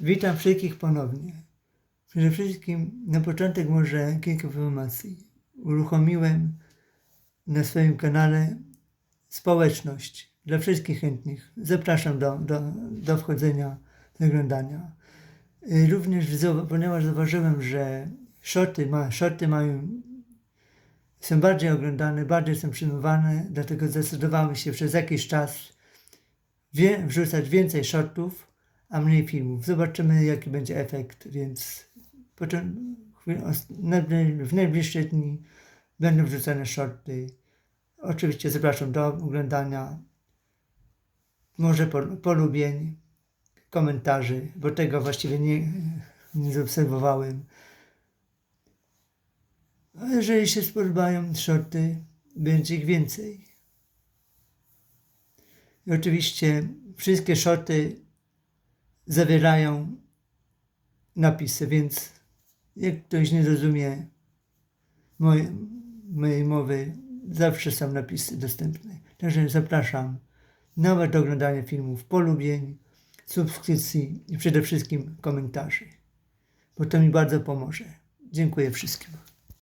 Witam wszystkich ponownie. Przede wszystkim na początek może kilka informacji. Uruchomiłem na swoim kanale społeczność dla wszystkich chętnych. Zapraszam do, do, do wchodzenia, do oglądania. Y, Również, ponieważ zauważyłem, że shorty, ma, shorty mają, są bardziej oglądane, bardziej są przyjmowane, dlatego zdecydowałem się przez jakiś czas wie, wrzucać więcej shortów, a mniej filmów. Zobaczymy, jaki będzie efekt, więc w najbliższe dni będą wrzucane shorty. Oczywiście zapraszam do oglądania, może pol- polubień, komentarzy, bo tego właściwie nie, nie zaobserwowałem. A jeżeli się spodobają shorty, będzie ich więcej. I oczywiście wszystkie shorty zawierają napisy, więc jak ktoś nie rozumie moje, mojej mowy, zawsze są napisy dostępne. Także zapraszam nawet do oglądania filmów, polubień, subskrypcji i przede wszystkim komentarzy, bo to mi bardzo pomoże. Dziękuję wszystkim.